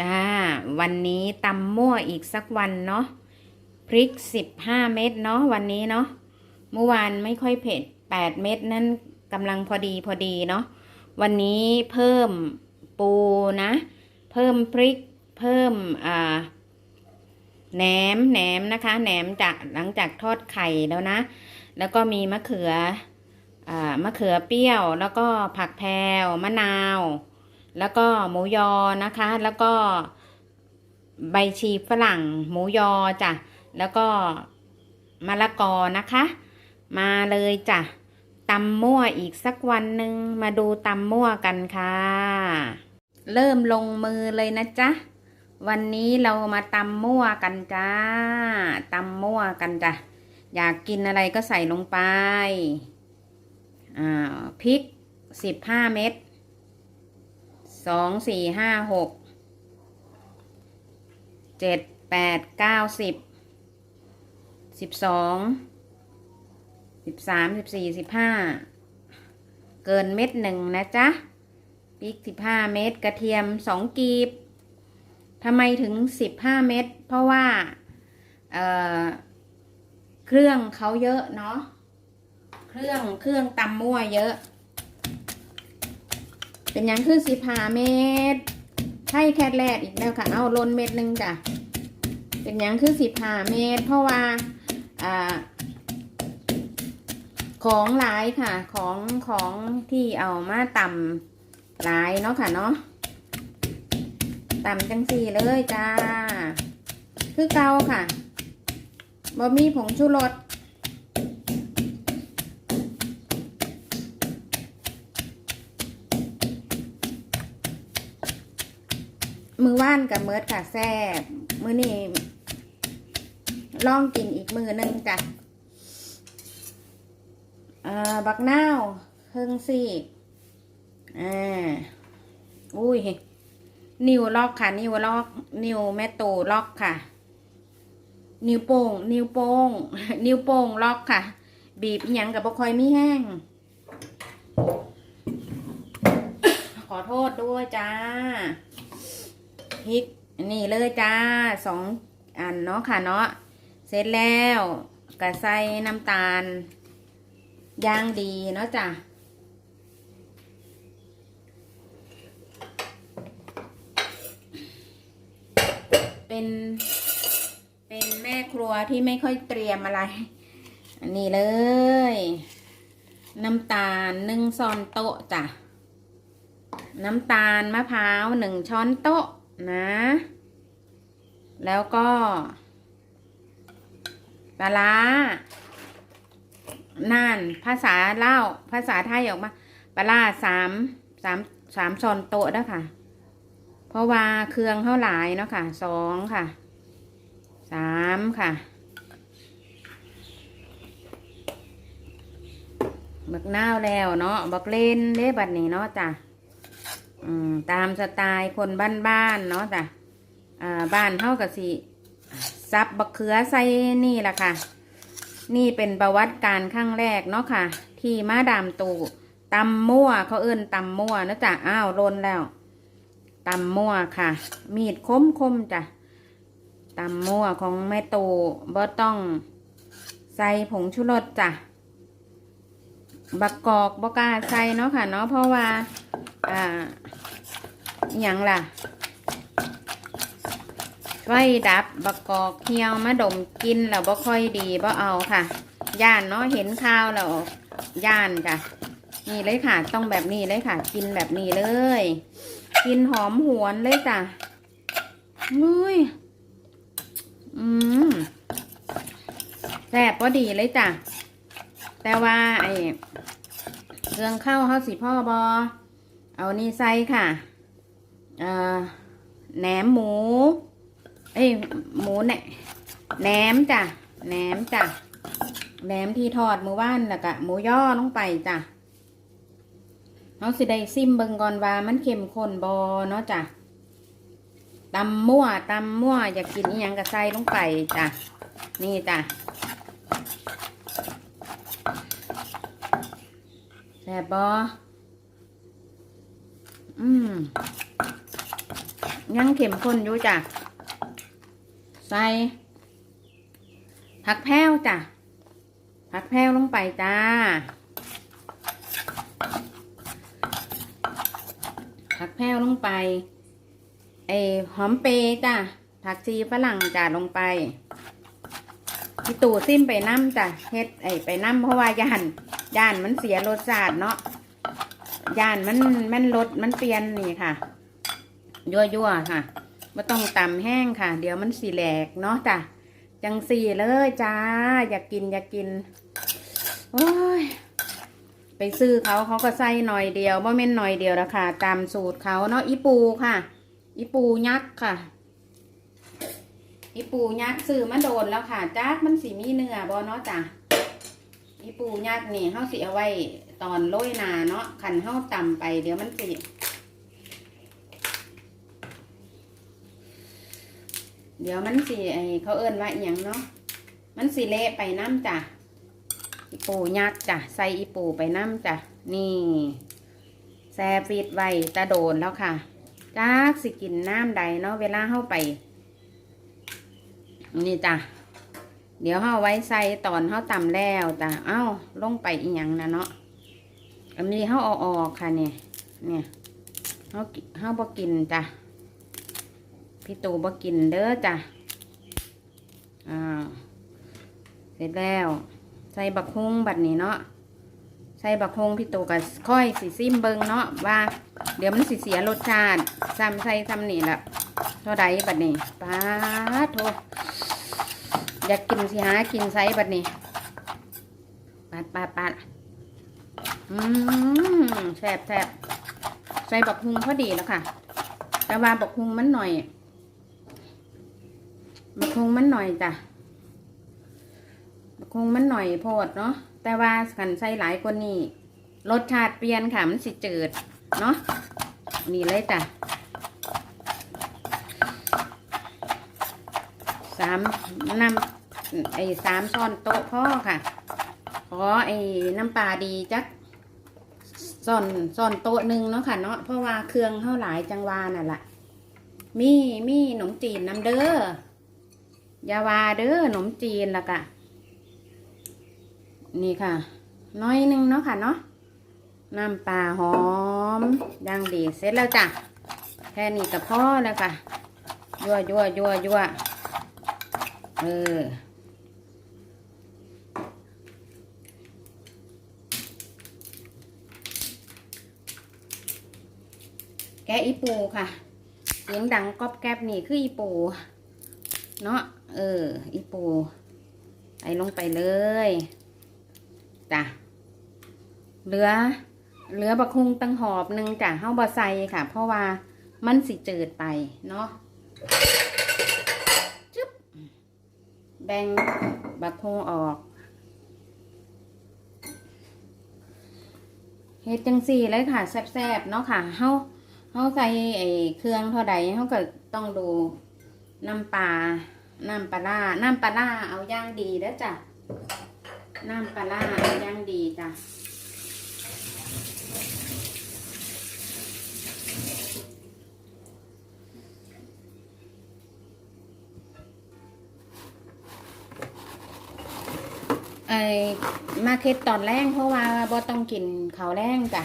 จ้า วันนี้ตำมั่วอีกสักวันเนาะพริกสิบห้าเม็ดเนาะวันนี้เนาะเมื่อวานไม่ค่อยเผ็ดแปดเม็ดนั่นกำลังพอดีพอดีเนาะวันนี้เพิ่มปูนะ เพิ่มพริกเพิ่มอ่าแหนมแหนมนะคะแหนมจากหลังจากทอดไข่แล้วนะ แล้วก็มีมะเขืออ่ามะเขือเปรี้ยวแล้วก็ผักแพรวมะนาว แล้วก็หมูยอนะคะ แล้วก็ใบชีฝรั่ง หมูยอจ้ะ แล้วก็มะละกอนะคะ มาเลยจ้ะตำมั่วอีกสักวันหนึ่งมาดูตำมั่วกันค่ะ เริ่มลงมือเลยนะจ๊ะ วันนี้เรามาตำมั่วกันจ้าตำมั่วกันจ้ะ อยากกินอะไรก็ใส่ลงไป อ่าพริกสิบห้าเม็ด สองสี่ห้าหกเจ็ดแปดเก้าสิบสิบสองสิบสามสิบสี่สิบห้าเกินเม็ดหนึ่งนะจ๊ะพริกสิบห้าเม็ดกระเทียมสองกีบทำไมถึงสิบห้าเม็ดเพราะว่าเอ่อเครื่องเขาเยอะเนาะเครื่องเครื่องตำมั่วเยอะ เป็นยังคือสิบห้าเมตรใช่แคทแรดอีกแล้วค่ะ เอาลนเม็ดหนึ่งจ้ะ เป็นยังคือสิบห้าเมตรเพราะว่าอ่าของหลายค่ะ ของของที่เอามาต่ำหลายเนาะค่ะเนาะต่ำจังสี่เลยจ้า คือเกาค่ะบ่มีผงชูรส มือว่านกับเมิดค่ะแซ่บมือนี่ลองกินอีกมือหนึ่งจ้ะเอ่อบักนาวเครื่งซีอ่าอุ้ยนิวล็อกค่ะ นิวล็อกนิวแม่ตูล็อกค่ะ นิวโป้งนิวโป้งนิวโป้งล็อกค่ะ บีบยังกับบคอยไม่แห้ง ขอโทษด้วยจ้า พริกนี่เลยจ้าสองอันเนาะค่ะเนาะเสร็จแล้วกระใส่น้ำตาลย่างดีเนาะจ้ะเป็นเป็นแม่ครัวที่ไม่ค่อยเตรียมอะไร อันนี้เลย น้ำตาลหนึ่งซอนโต๊ะจ้ะ น้ำตาลมะพร้าวหนึ่งช้อนโต๊ะ นะ แล้วก็ปลาร้านั่นภาษาเล่าภาษาไทยออกมาปลาร้าสามสามสามช้อนโต๊ะนะค่ะเพราะว่าเครื่องเท่าหลายเนาะค่ะสองค่ะสามค่ะบักนาวแล้วเนาะบักเล่นเด้บัดนี้เนาะจ้ะ ตามสไตล์คนบ้านๆเนาะจ้ะอ่บ้านเท่ากับสิซับบักเขือใส่นี่แหละค่ะ นี่เป็นประวัติการข้างแรกเนาะค่ะ ที่มาดามตูตำมั่วเขาเอิ้นตำมั่วนะจ๊ะอ้าวลนแล้วตำมั่วค่ะ มีดคมคมๆจ้ะตำมั่วของแม่ตูบ่ต้องใส่ผงชูรสจ้ะบักกอกบกาใส่เนาะค่ะเนาะเพราะว่าอ่า อย่างล่ะไฟดับบักกอกเหี่ยวมาดมกินแล้วบ่ค่อยดีบ่เอาค่ะ ย่านเนาะเห็นข้าวแล้วย่านจ้ะนี่เลยค่ะ ต้องแบบนี้เลยค่ะ กินแบบนี้เลย กินหอมหวนเลยจ้ะมุ้ยอืมแซ่บพอดีเลยจ้ะ แต่ว่าไอเครื่องข้าวเฮาสิพ่อบอเอานี่ใส่ค่ะ แหนมหมู เอ้ยหมูเนแหนมจ้ะแหนมจ้ะแหนมที่ทอดมือว่านแล้วก็หมูย่อลงไปจ้ะเขาสิได้ซิมเบิงก่อนว่ามันเข้มข้นบอเนาะจ้ะตำมั่วตำมั่วอยากกินอหยังก็ใส่ลงไปจ้ะนี่จ้ะแซ่บบออืม ยังเข็มข้นอยู่จ้ะ ใส่ผักแพ้วจ้ะ ผักแพ้วลงไปจ้า ผักแพ้วลงไปไอหอมเปรย์จ้ะ ผักชีฝรั่งจ้ะลงไปพี่ตู่ซิมไปน้ำจ้ะเฮ็ดไอไปน้ำเพราะว่าย่านย่านมันเสียรสชาติเนาะย่านมันมันรสมันเปลี่ยนนี่ค่ะ ยั่วยั่วๆค่ะไม่ต้องตำแห้งค่ะ เดี๋ยวมันสีแหลกเนาะจ้ะจังสีเลยจ้า อยากกินอยากกินโอ้ยไปซื้อเขาเขาก็ใส่หน่อยเดียวว่เม่นหน่อยเดียวละค่ะตามสูตรเขาเนาะอีปูค่ะ อีปูยักษ์ค่ะ อีปูยักษ์ซื้อมาโดนแล้วค่ะจ้ามันสีมีเนื้อบอเนาะจ้ะอีปูยักษ์นี่เขาสิเอาไว้ตอนโรยนาเนาะขันเขาตำไปเดี๋ยวมันสิ เดี๋ยวมันสิไอเขาเอิ้นว่าอย่างเนาะมันสิเละไปน้ำจ้ะอีปูยักษ์จ้ะใส่อีปูไปน้ำจ้ะนี่แซ่ฟีดไว้ตะโดนแล้วค่ะจ้ากสิกินน้ำใดเนาะเวลาเข้าไป นี่จ้ะเดี๋ยวเข้าไว้ใส่ตอนเข้าตำแล้วจ้ะเอ้าลงไปอีหยังนะเนาะอันนี้เข้าออกค่ะเนี่ยเนี่ยเข้าเข้าบ่กินจ้ะ พี่ตูบ่กินเด้อจ้ะอ่าเสร็จแล้ว ใส่บักฮุ้งบัดนี้เนาะใส่บักฮุ้งพี่ตูก็ค่อยสิซิมเบิงเนาะว่า เดี๋ยวมันสิเสียรสชาติซ้ำใส่ซ้ำนี่ละเท่าใดบัดนี้ป้าโทอยากกินสิหากินไซบัดนี้ปาดปาดปาดอืมแซ่บแซ่บใส่บักฮุงพอดีแล้วค่ะ แต่ว่าบักฮุงมันหน่อย บักฮุงมันหน่อยจ้ะบักฮุงมันหน่อยโพดเนาะแต่ว่าขันใส่หลายกว่านี้รสชาติเปลี่ยนค่ะมันสิจืดเนาะนี่เลยจ้ะสามน้ำไอ้สามช้อนโต๊ะพ่อค่ะขอไอ้น้ำปลาดีจักซ่อนซ่อนโต๊ะหนึ่งเนาะค่ะเนาะเพราะว่าเครื่องเท่าหลายจังหวาน่ะล่ะมีมีขนมจีนน้ำเด้อ ยาวาเด้อขนมจีนละกะ นี่ค่ะ น้อยหนึงเนาะค่ะเนาะน้ำปลาหอมย่างดีเสร็จแล้วจ้ะแค่นี้ก็พอแล้วค่ะ ยั่วยั่วยั่วยั่วเออแกอีปูค่ะ เสียงดังก๊อบแก๊บนี่คืออีปู เนาะ เออ อีปูใส่ลงไปเลยจ้ะเหลือ เหลือบักคุงตังหอบหนึ่งจ้ะเฮาบะใส่ค่ะ เพราะว่ามันสิจืดไปเนาะจึ๊บแบ่งบักคุงออกเฮ็ดจังสี่เลยค่ะ แซ่บๆ เนาะค่ะเฮาเฮาใส่ไอ้เครื่องเท่าใดเฮาก็ต้องดูน้ำปลา น้ำปลาร้าน้ำปลาร้าเอาย่างดีแล้วจ้ะ น้ำปลาร้าเอาย่างดีจ้ะไอ้มาเค็ดตอนแรกเพราะว่าบ่ต้องกินข้าวแรงจ้ะ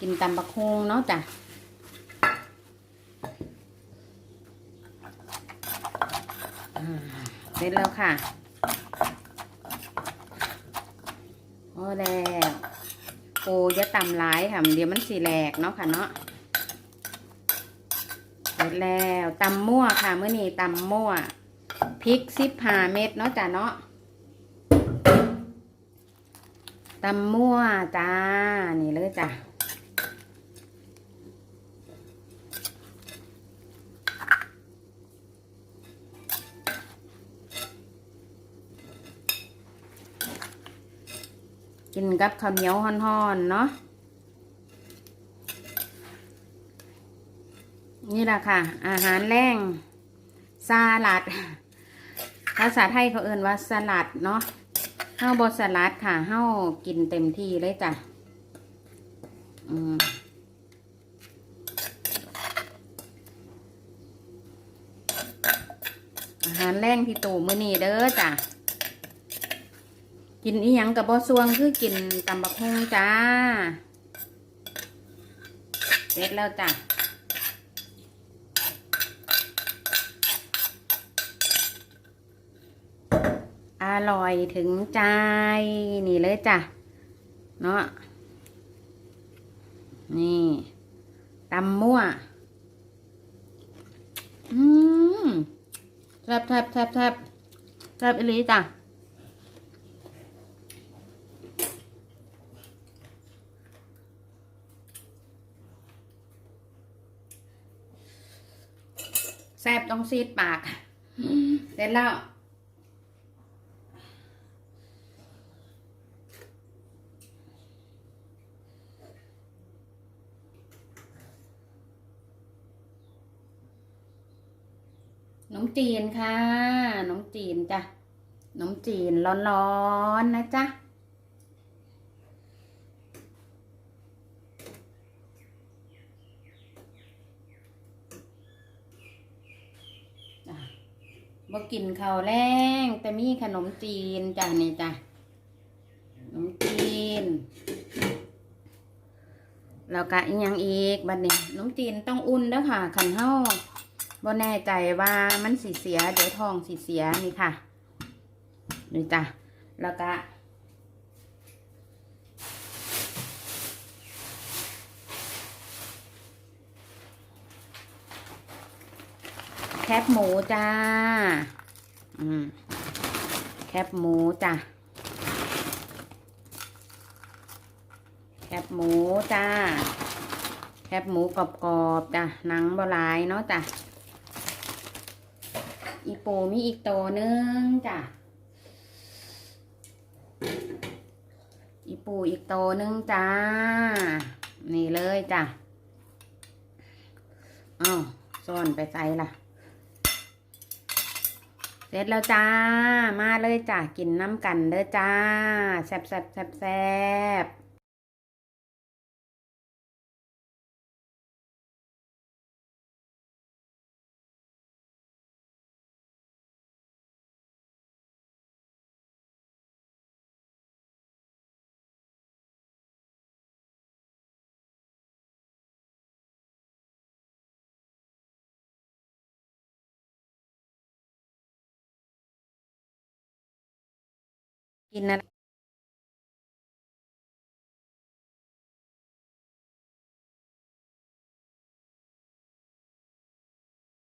กินตำบักฮงเนาะจ้ะอ่า เสร็จแล้วค่ะพอแล้วปูจะตำหลายค่ะ เดี๋ยวมันสีแหลกเนาะค่ะเนาะเสร็จแล้วตำมั่วค่ะเมื่อนี้ตำมั่วพริกสิบห้าเม็ดเนาะจ้ะเนาะตำมั่วจ้า นี่เลยจ้ะ กินกับข้าวเหนียวห่อนๆเนาะนี่แหละค่ะ อาหารแรงสลัด ภาษาไทยเขาเอ่นว่าสลัดเนาะเฮาบสลัดค่ะเฮากินเต็มที่เลยจ้ะอืมหารแรงพี่ตู่มื้อนี้เด้อจ้ะ กินอีหยังกับบ่ซวงคือกินตำบักฮงจ้าเสร็จแล้วจ้ะอร่อยถึงใจ นี่เลยจ้ะ เนาะนี่ตำมั่ว อืมแทบแทบแทบแทบแทบอีหลีจ้ะ ต้องซีดปากเสร็จแล้วขนมจีนค่ะขนมจีนจ้ะขนมจีนร้อนๆนะจ๊ะจ้ะ บ่กินข้าวแรงแต่มีขนมจีนจ้ะนี่จ้ะขนมจีนแล้วก็อีกอย่างอีกบัดนี้ขนมจีนต้องอุ่นเด้อค่ะขันเฮาบ่แน่ใจว่ามันสีเสีย เดี๋ยวทองสีเสียนี่ค่ะนี่จ้ะแล้วก็ บหมูจ้า อืม แคบหมูจ้ะแคบหมูจ้า แคบหมูกรอบๆจ้ะหนังบลายเนาะจ้ะอีปูมีอีกตัวหนึงจ้ะอีปูอีกตัวหนึงจ้า นี่เลยจ้ะอ้าวซ่อนไปใส่ล่ะ เสร็จแล้วจ้า มาเลยจ้ากินน้ำกันเด้อจ้า แซ่บแซ่บแซ่บแซ่บ กินอะไร